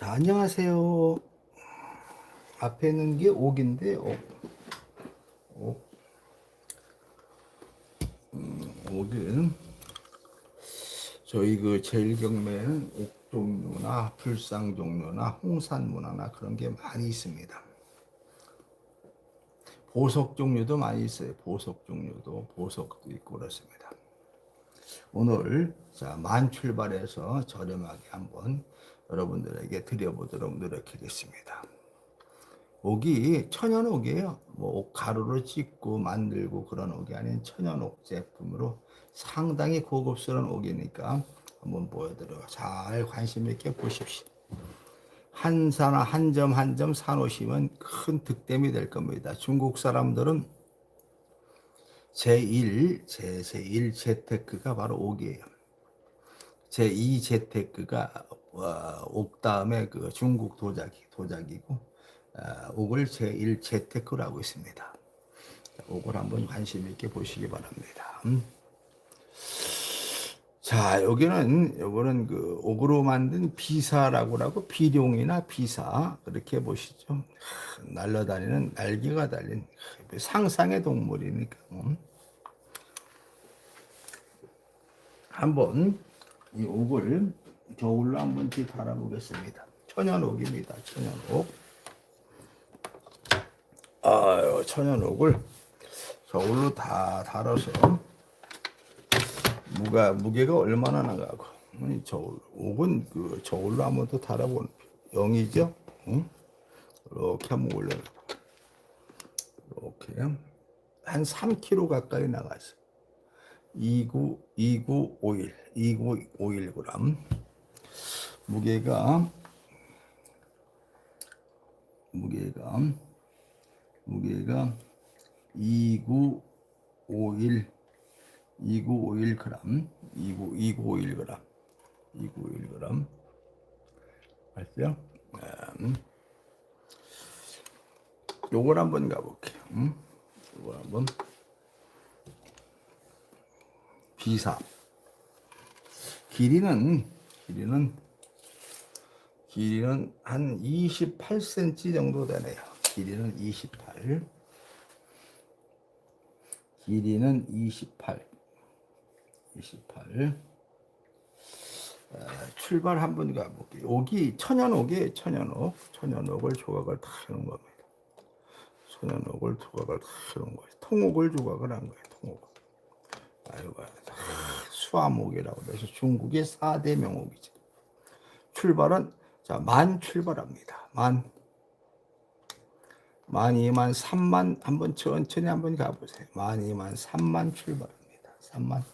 자, 안녕하세요. 앞에 있는 게 옥인데, 옥. 옥. 음, 옥은, 저희 그 제일경매는 옥 종류나 불상 종류나 홍산 문화나 그런 게 많이 있습니다. 보석 종류도 많이 있어요. 보석 종류도, 보석도 있고 그렇습니다. 오늘 자, 만 출발해서 저렴하게 한번 여러분들에게 드려보도록 노력하겠습니다. 옥이 천연옥이에요. 뭐옥 가루로 찍고 만들고 그런 옥이 아닌 천연옥 제품으로 상당히 고급스러운 옥이니까 한번 보여드려 잘 관심 있게 보십시오. 한 사나 한 점 한 점 사놓으시면 큰 득템이 될 겁니다. 중국 사람들은 제1, 제, 제1 재테크가 바로 옥이에요. 제2 재테크가 어, 옥 다음에 그 중국 도자기, 도자기고 어, 옥을 제1 재테크로 하고 있습니다. 옥을 한번 관심 있게 보시기 바랍니다. 음. 자, 여기는 요거는 그 옥으로 만든 비사라고 하고 비룡이나 비사 그렇게 보시죠. 하, 날아다니는 날개가 달린 상상의 동물이니까. 음. 한번 이 옥을 저울로 한번 뒤 달아보겠습니다. 천연옥입니다. 천연옥. 아유, 천연옥을 저울로 다 달아서 무가 무게가 얼마나 나가고 이 저울 옥은 그 저울로 한번 더 달아보는 영이죠. 응? 이렇게 한번 올려놔. 이렇게 한 3kg 가까이 나가서 29 2951 2951g 무게가 무게가 무게가 2951 2951g 29 2951g 2951g 맞죠? 음. 요걸 한번 가볼게요. 음? 요걸 한번 비사 길이는 길이는 길이는 한 28cm 정도 되네요. 길이는 28 길이는 28 28 아, 출발 한번 가볼게요. 옥이 천연옥이에요. 천연옥 천연옥을 조각을 다 해놓은 겁니다. 천연옥을 조각을 다 해놓은 거예요. 통옥을 조각을 한 거예요. 통옥. 아이고, 수화목이라고 해서 중국의 4대 명옥이죠. 출발은 자, 만 출발합니다. 만. 만, 이만, 삼만 한번 천천히 한번 가보세요. 만, 이만, 삼만 출발합니다. 삼만.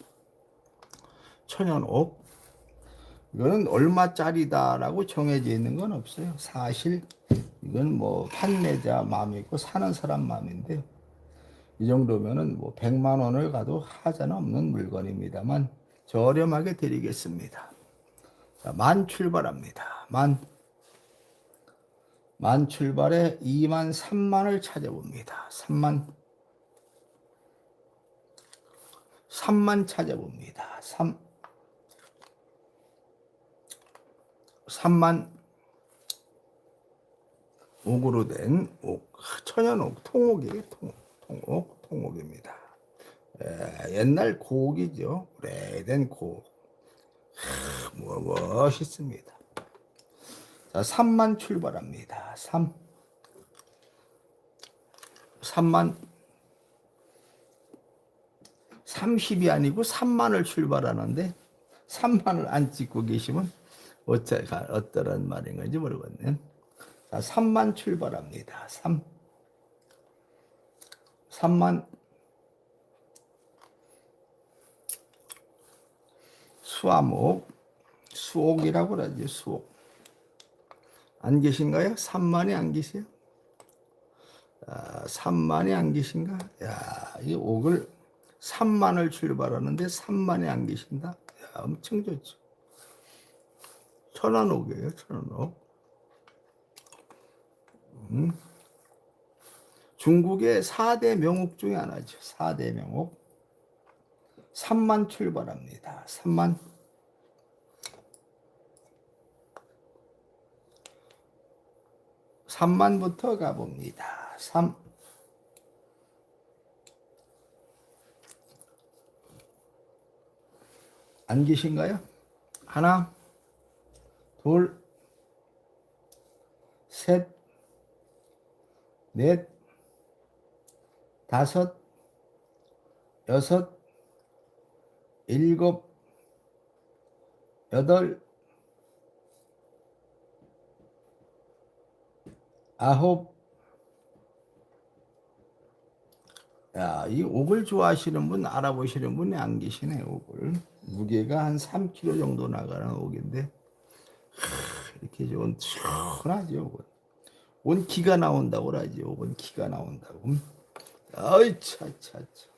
천연옥. 이거는 얼마짜리다라고 정해져 있는 건 없어요. 사실 이건 뭐 판매자 마음이 있고 사는 사람 마음인데 이 정도면은 뭐 100만 원을 가도 하자는 없는 물건입니다만 저렴하게 드리겠습니다. 자, 만 출발합니다. 만. 만 출발에 2만 3만을 찾아봅니다. 3만. 3만 찾아봅니다. 3. 3만 옥으로 된 옥, 천연옥, 통옥이에요. 통옥, 통옥, 통옥입니다. 에, 옛날 곡이죠. 오래된 곡. 하, 뭐, 멋있습니다. 자, 3만 출발합니다. 3. 3만 30이 아니고 3만을 출발하는데 3만을 안 찍고 계시면 어쩌가 어떠한 말인 건지 모르겠네. 자, 3만 출발합니다. 3. 3만 수화목 수옥이라고 그러지 수옥 안 계신가요? 3만이 안 계세요? 아, 3만이 안 계신가? 야, 이 옥을 3만을 출발하는데 3만이 안 계신다? 야, 엄청 좋죠. 천원옥이에요, 천원옥. 음. 중국의 4대 명옥 중에 하나죠. 4대 명옥. 3만 출발합니다. 3만. 3만부터 가봅니다. 3. 안 계신가요? 하나, 둘, 셋, 넷, 다섯, 여섯, 일곱, 여덟, 아홉. 야, 이 옥을 좋아하시는 분, 알아보시는 분이 안 계시네, 옥을. 무게가 한 3kg 정도 나가는 옥인데, 하, 이렇게 좋은, 시원하죠, 옥은. 온 기가 나온다고 그러지, 옥은 기가 나온다고. 아이, 차, 차, 차.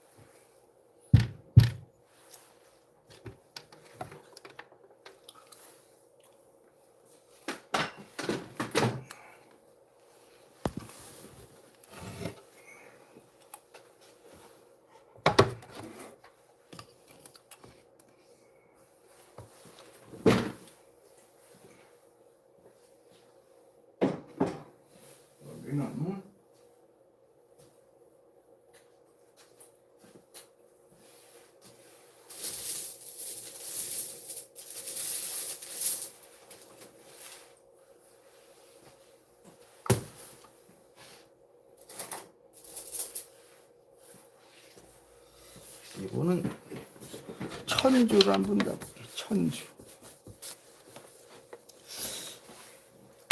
여기는 이거는 천주란 분다. 천주.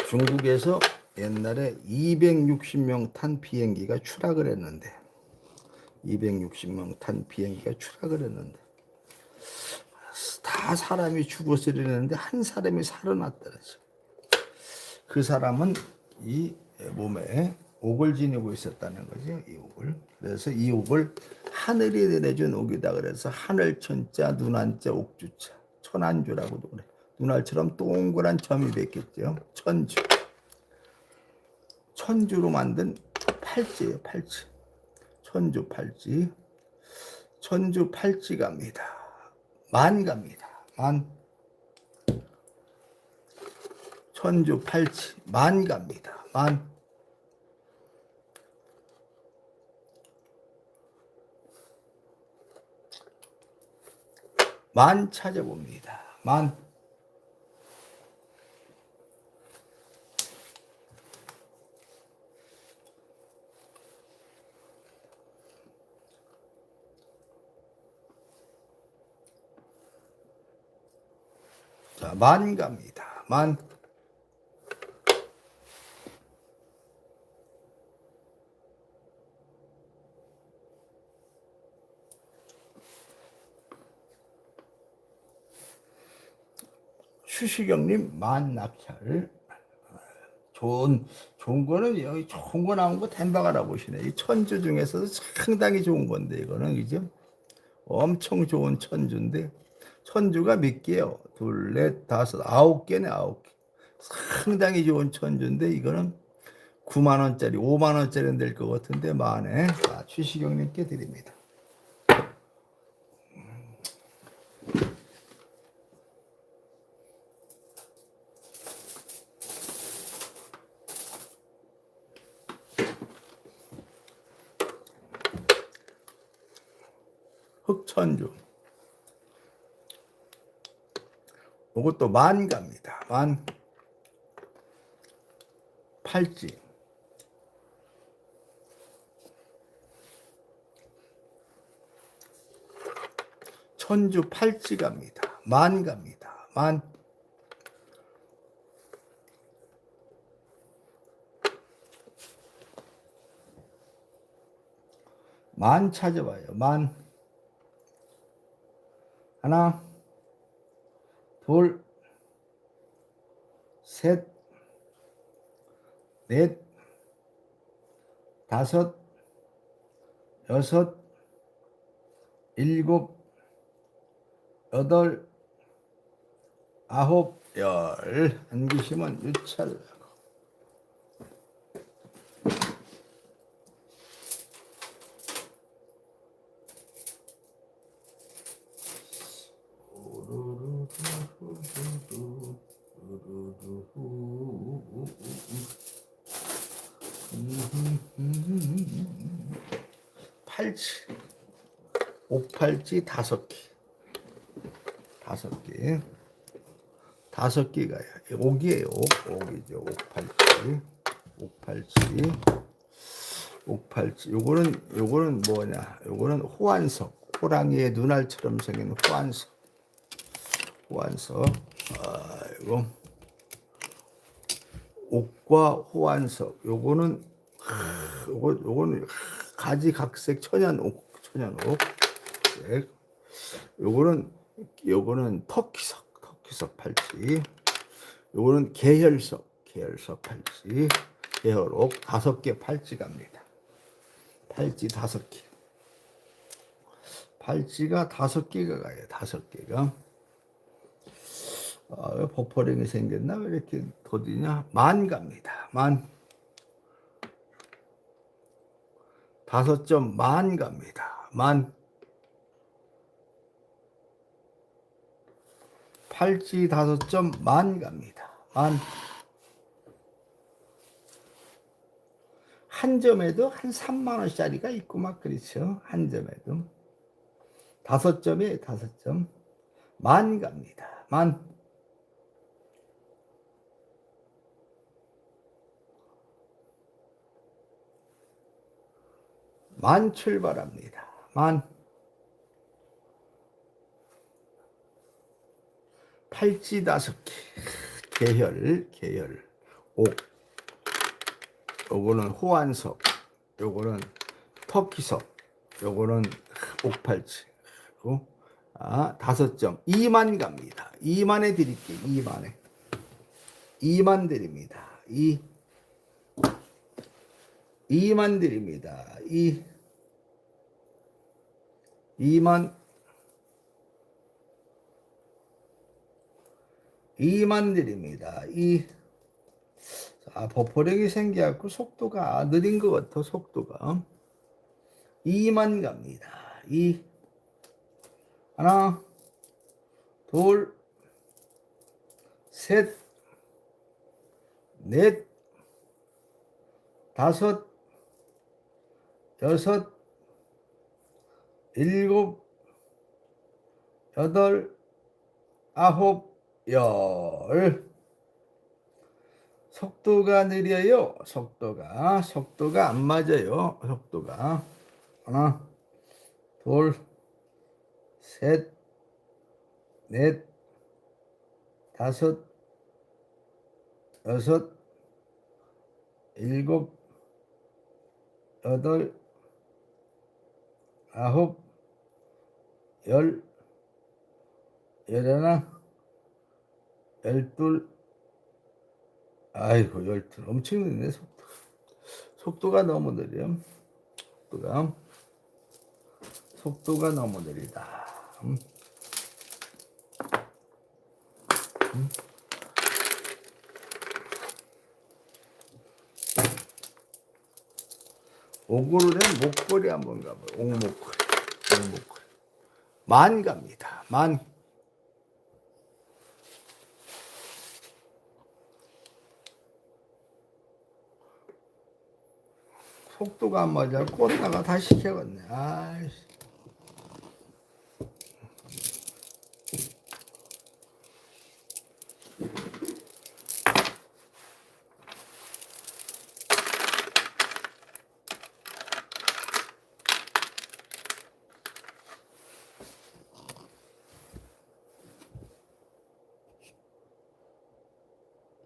중국에서 옛날에 260명 탄 비행기가 추락을 했는데 260명 탄 비행기가 추락을 했는데 다 사람이 죽었으려는데 한 사람이 살아났다는 그 사람은 이 몸에 옥을 지니고 있었다는 거죠. 이 옥을. 그래서 이 옥을 하늘이 내려준 옥이다. 그래서 하늘천자, 눈한자, 옥주자, 천안주라고도 그래. 눈알처럼 동그란 점이 됐겠죠. 천주. 천주로 만든 팔찌예요, 팔찌. 천주 팔찌. 천주 팔찌 갑니다. 만 갑니다. 만. 천주 팔찌. 만 갑니다. 만. 만 찾아봅니다. 만. 자, 만 갑니다. 만. 추시경님 만 낙찰 좋은 좋은 거는 여기 좋은 거 나온 거 댄박 알아보시네. 이 천주 중에서도 상당히 좋은 건데 이거는 그죠? 엄청 좋은 천주인데 천주가 몇 개요? 둘, 넷, 다섯, 아홉 개네 아홉 개. 상당히 좋은 천주인데 이거는 9만 원짜리, 5만 원짜리는 될 것 같은데 만에 자, 추시경님께 드립니다. 흑천주. 이것도 만갑니다. 만. 팔찌. 천주 팔찌 갑니다. 만 갑니다. 만. 만 찾아봐요. 만. 하나, 둘, 셋, 넷, 다섯, 여섯, 일곱, 여덟, 아홉, 열. 안 계시면 유찰. 옥팔찌 옥 팔찌 다섯 개. 다섯 개. 다섯 개가 옥이에요. 옥 옥이죠. 옥팔찌 옥팔찌 옥팔찌 요거는 요거는 뭐냐? 요거는 호환석. 호랑이의 눈알처럼 생긴 호환석. 호환석. 아이고. 옥과 호환석. 요거는 하, 요거 요거는 가지각색 천연옥 천연옥 네. 요거는 요거는 터키석 터키석 팔찌 요거는 계열석 계열석 팔찌 계열옥 다섯 개 팔찌 갑니다 팔찌 다섯 개 팔찌가 다섯 개가 가요 다섯 개가 아, 왜 버퍼링이 생겼나? 왜 이렇게 더디냐? 만 갑니다. 만. 다섯 점 만 갑니다. 만. 팔찌 다섯 점 만 갑니다. 만. 한 점에도 한 3만 원짜리가 있고 막 그렇죠. 한 점에도. 다섯 점에 다섯 점. 만 갑니다. 만. 만 출발합니다. 만 팔찌 다섯 개. 계열 계열. 옥. 요거는 호환석. 요거는 터키석. 요거는 옥팔찌. 그리고 아 다섯 점. 2만 갑니다. 2만에 드릴게요. 2만에. 2만 드립니다. 2 2만 드립니다. 2 2만 2만 드립니다. 2 자, 버퍼링이 생겨갖고 속도가 느린 것 같아, 속도가. 2만 갑니다. 2 하나, 둘, 셋, 넷, 다섯, 여섯, 일곱, 여덟, 아홉, 열. 속도가 느려요. 속도가 속도가 안 맞아요. 속도가 하나, 둘, 셋, 넷, 다섯, 여섯, 일곱, 여덟, 아홉, 열, 열하나, 열둘, 아이고 열둘 엄청 느리네 속도. 속도가 너무 느려. 속도가 속도가 너무 느리다. 음. 음. 오고르의 목걸이 한번 가봐요. 옥목걸이. 옥목걸이. 만 갑니다. 만. 속도가 안 맞아. 꽂다가 다시 시켜갔네. 아이씨.